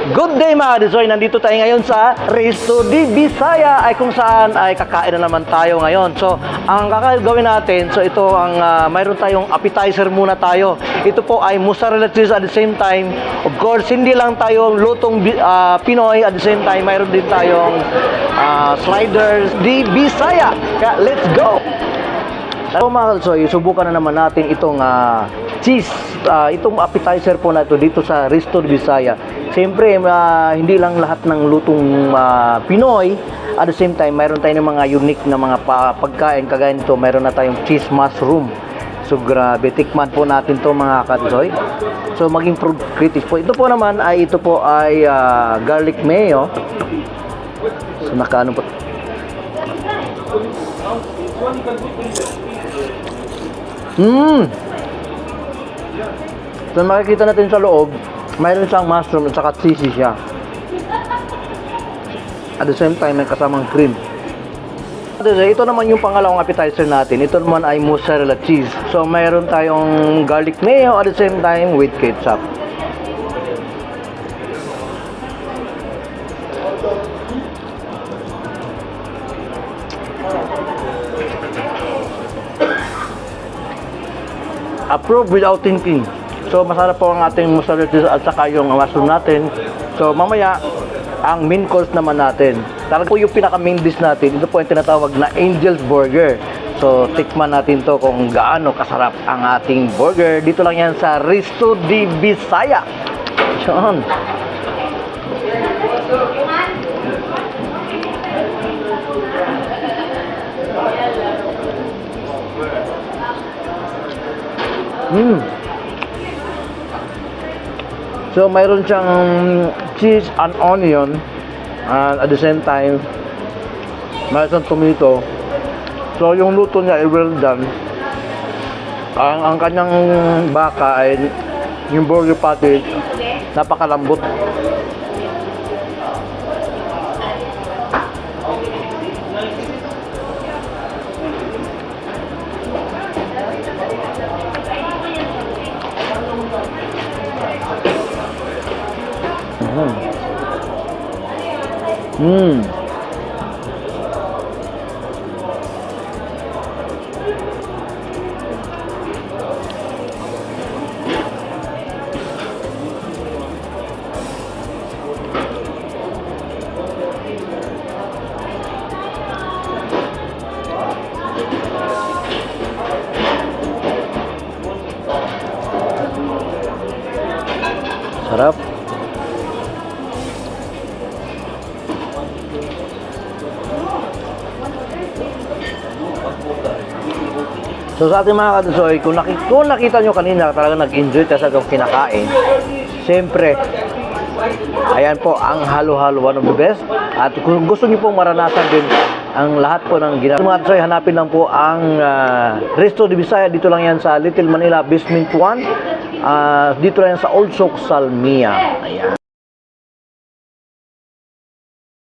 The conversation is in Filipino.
Good day mga Disoy! Nandito tayo ngayon sa Resto di Bisaya ay kung saan ay kakain na naman tayo ngayon. So, ang kakagawin natin, so ito ang ah, mayroon tayong appetizer muna tayo. Ito po ay mozzarella cheese at the same time. Of course, hindi lang tayo lutong ah, Pinoy at the same time mayroon din tayong ah, sliders di Bisaya. Kaya let's go! So mga kalsoy, subukan na naman natin itong ah, cheese, ah, itong appetizer po na ito dito sa Resto de Bisaya. Siyempre, ah, hindi lang lahat ng lutong ah, Pinoy. At the same time, mayroon tayong mga unique na mga pa- pagkain. Kagaya nito, mayroon na tayong cheese mushroom. So grabe, tikman po natin to mga kalsoy. So maging fruit critics po. Ito po naman ay ito po ay ah, garlic mayo. So nakaano po. Mmm! So makikita natin sa loob, mayroon siyang mushroom at saka cheesy siya. At the same time, may kasamang cream. Ito naman yung pangalawang appetizer natin. Ito naman ay mozzarella cheese. So mayroon tayong garlic mayo at the same time with ketchup. Approved without thinking. So masarap po ang ating cheese at saka yung mushroom natin. So mamaya, ang main course naman natin. Talaga po yung pinaka main dish natin. Ito po yung tinatawag na Angel's Burger. So tikman natin to kung gaano kasarap ang ating burger. Dito lang yan sa Risto di Bisaya. Yan. Mm. So mayroon siyang cheese and onion and at the same time mayroon tomato. So yung luto niya ay well done. Ang ang kanyang baka ay yung burger patty napakalambot. Hmm. hmm. Sarap. So sa ating mga kadusoy, kung, naki, kung nakita nyo kanina talaga nag-enjoy tayo sa kinakain, siyempre, ayan po ang halo-halo one of the best. At kung gusto nyo pong maranasan din ang lahat po ng ginagawa. Mga kadusoy, hanapin lang po ang ah, Resto de Bisaya. Dito lang yan sa Little Manila Basement 1. Ah, dito lang yan sa Old Souk Salmia. Ayan.